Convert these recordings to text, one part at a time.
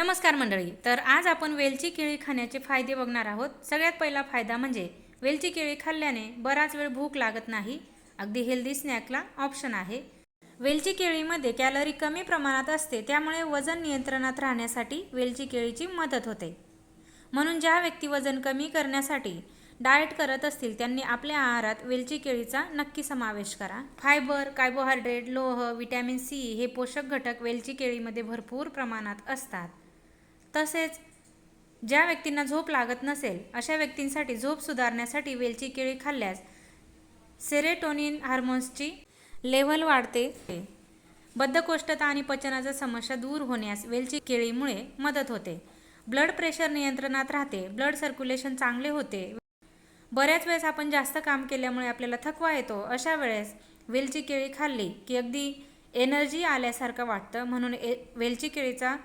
नमस्कार मंडळी तर आज आपण वेलची केळी खाण्याचे फायदे बघणार आहोत. सगळ्यात पहिला फायदा म्हणजे वेलची केळी खाल्ल्याने बराच वेळ भूक लागत नाही. अगदी हेल्दी स्नॅकला ऑप्शन आहे. वेलची केळीमध्ये कॅलरी कमी प्रमाणात असते त्यामुळे वजन नियंत्रणात राहण्यासाठी वेलची केळीची मदत होते. म्हणून ज्या व्यक्ती वजन कमी करण्यासाठी डाएट करत असतील त्यांनी आपल्या आहारात वेलची केळीचा नक्की समावेश करा. फायबर कार्बोहायड्रेट लोह विटॅमिन सी हे पोषक घटक वेलची केळीमध्ये भरपूर प्रमाणात असतात. तसेच ज्या व्यक्तींना झोप लागत नसेल अशा व्यक्तींसाठी झोप सुधारण्यासाठी वेलची केळी खाल्ल्यास सेरेटोनिन हार्मोन्सची लेव्हल वाढते. बद्धकोष्ठता आणि पचनाच्या समस्या दूर होण्यास वेलची केळीमुळे मदत होते. ब्लड प्रेशर नियंत्रणात राहते. ब्लड सर्क्युलेशन चांगले होते. बऱ्याच वेळेस आपण जास्त काम केल्यामुळे आपल्याला थकवा येतो. अशा वेळेस वेलची केळी खाल्ली की अगदी एनर्जी आल्यासारखं वाटतं. म्हणून ए वेलची केळीचा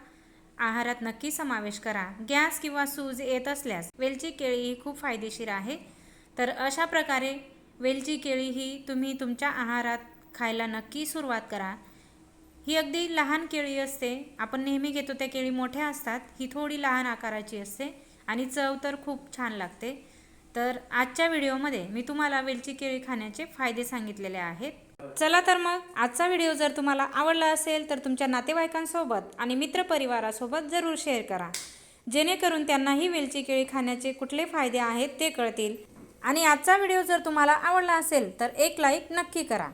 आहारात नक्की समावेश करा. गॅस किंवा सूज येत असल्यास वेलची केळी ही खूप फायदेशीर आहे. तर अशा प्रकारे वेलची केळी ही तुम्ही तुमच्या आहारात खायला नक्की सुरुवात करा. ही अगदी लहान केळी असते. आपण नेहमी घेतो त्या केळी मोठ्या असतात. ही थोडी लहान आकाराची असते आणि चव तर खूप छान लागते. तर आजच्या व्हिडिओमध्ये मी तुम्हाला वेलची केळी खाण्याचे फायदे सांगितलेले आहेत. चला तर मग आजचा व्हिडिओ जर तुम्हाला आवडला असेल तर तुमच्या नातेवाईकांसोबत आणि मित्रपरिवारासोबत जरूर शेअर करा. जेणेकरून त्यांनाही वेलची केळी खाण्याचे कुठले फायदे आहेत ते कळतील. आणि आजचा व्हिडिओ जर तुम्हाला आवडला असेल तर एक लाईक नक्की करा.